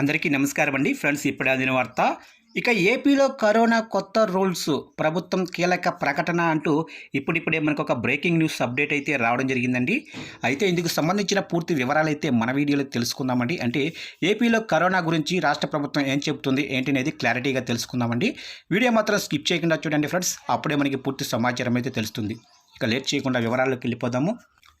అందరికీ నమస్కారం అండి. ఫ్రెండ్స్ ఇప్పుడు అందిన వార్త. ఇక ఏపీలో కరోనా కొత్త రూల్స్ ప్రభుత్వం కీలక ప్రకటన అంటూ ఇప్పుడిప్పుడే మనకు ఒక బ్రేకింగ్ న్యూస్ అప్డేట్ అయితే రావడం జరిగిందండి. అయితే ఇందుకు సంబంధించిన పూర్తి వివరాలు అయితే మన వీడియోలో తెలుసుకుందామండి. అంటే ఏపీలో కరోనా గురించి రాష్ట్ర ప్రభుత్వం ఏం చెబుతుంది ఏంటి అనేది క్లారిటీగా తెలుసుకుందామండి. వీడియో మాత్రం స్కిప్ చేయకుండా చూడండి ఫ్రెండ్స్. అప్పుడే మనకి పూర్తి సమాచారం అయితే తెలుస్తుంది. ఇక లేట్ చేయకుండా వివరాల్లోకి వెళ్ళిపోదాము.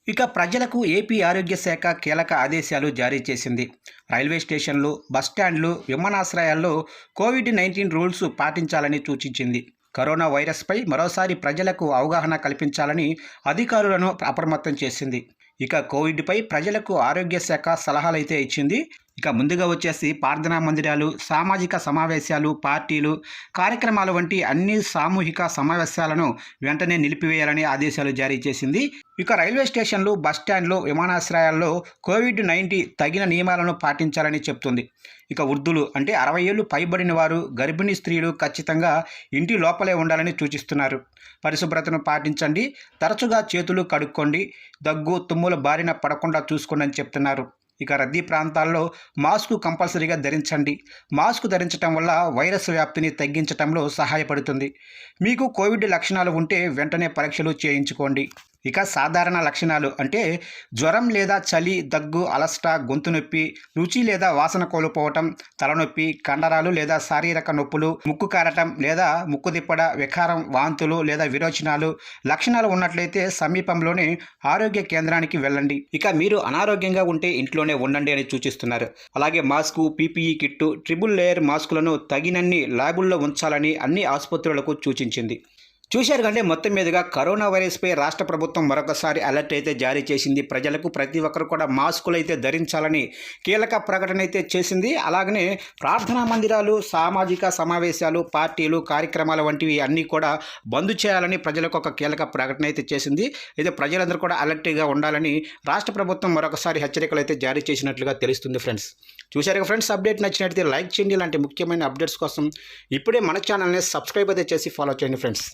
ఇక ప్రజలకు ఏపీ ఆరోగ్య శాఖ కీలక ఆదేశాలు జారీ చేసింది. రైల్వే స్టేషన్లు బస్టాండ్లు విమానాశ్రయాల్లో కోవిడ్ నైన్టీన్ రూల్స్ పాటించాలని సూచించింది. కరోనా వైరస్పై మరోసారి ప్రజలకు అవగాహన కల్పించాలని అధికారులను అప్రమత్తం చేసింది. ఇక కోవిడ్పై ప్రజలకు ఆరోగ్య శాఖ సలహాలైతే ఇచ్చింది. ఇక ముందుగా వచ్చేసి ప్రార్థనా మందిరాలు సామాజిక సమావేశాలు పార్టీలు కార్యక్రమాలు వంటి అన్ని సామూహిక సమావేశాలను వెంటనే నిలిపివేయాలని ఆదేశాలు జారీ చేసింది. ఇక రైల్వే స్టేషన్లు బస్టాండ్లు విమానాశ్రయాల్లో కోవిడ్ నైన్టీన్ తగిన నియమాలను పాటించాలని చెప్తుంది. ఇక వృద్ధులు అంటే అరవై ఏళ్ళు పైబడిన వారు గర్భిణీ స్త్రీలు ఖచ్చితంగా ఇంటి లోపలే ఉండాలని సూచిస్తున్నారు. పరిశుభ్రతను పాటించండి తరచుగా చేతులు కడుక్కోండి దగ్గు తుమ్ముల బారిన పడకుండా చూసుకోండి అని చెప్తున్నారు. ఇక రద్దీ ప్రాంతాల్లో మాస్క్ కంపల్సరీగా ధరించండి. మాస్క్ ధరించడం వల్ల వైరస్ వ్యాప్తిని తగ్గించడంలో సహాయపడుతుంది. మీకు కోవిడ్ లక్షణాలు ఉంటే వెంటనే పరీక్షలు చేయించుకోండి. ఇక సాధారణ లక్షణాలు అంటే జ్వరం లేదా చలి దగ్గు అలస్ట గొంతు నొప్పి రుచి లేదా వాసన కోల్పోవటం తలనొప్పి కండరాలు లేదా శారీరక నొప్పులు ముక్కు కారటం లేదా ముక్కు దిప్పడ వికారం వాంతులు లేదా విరోచనాలు. లక్షణాలు ఉన్నట్లయితే సమీపంలోని ఆరోగ్య కేంద్రానికి వెళ్ళండి. ఇక మీరు అనారోగ్యంగా ఉంటే ఇంట్లోనే ఉండండి అని సూచిస్తున్నారు. అలాగే mask PPE kit triple layer మాస్కులను తగినన్ని ల్యాబుల్లో ఉంచాలని అన్ని ఆసుపత్రులకు సూచించింది. చూశారు కంటే మొత్తం మీదుగా కరోనా వైరస్పై రాష్ట్ర ప్రభుత్వం మరొకసారి అలర్ట్ అయితే జారీ చేసింది. ప్రజలకు ప్రతి ఒక్కరు కూడా మాస్కులు అయితే ధరించాలని కీలక ప్రకటన అయితే చేసింది. అలాగనే ప్రార్థనా మందిరాలు సామాజిక సమావేశాలు పార్టీలు కార్యక్రమాలు వంటివి అన్నీ కూడా బంద్ చేయాలని ప్రజలకు ఒక కీలక ప్రకటన అయితే చేసింది. అయితే ప్రజలందరూ కూడా అలర్ట్గా ఉండాలని రాష్ట్ర ప్రభుత్వం మరొకసారి హెచ్చరికలు అయితే జారీ చేసినట్లుగా తెలుస్తుంది ఫ్రెండ్స్. చూశారు ఫ్రెండ్స్ అప్డేట్ నచ్చినట్లయితే లైక్ చేయండి. ఇలాంటి ముఖ్యమైన అప్డేట్స్ కోసం ఇప్పుడే మన ఛానల్ని సబ్స్క్రైబ్ అయితే చేసి ఫాలో చేయండి ఫ్రెండ్స్.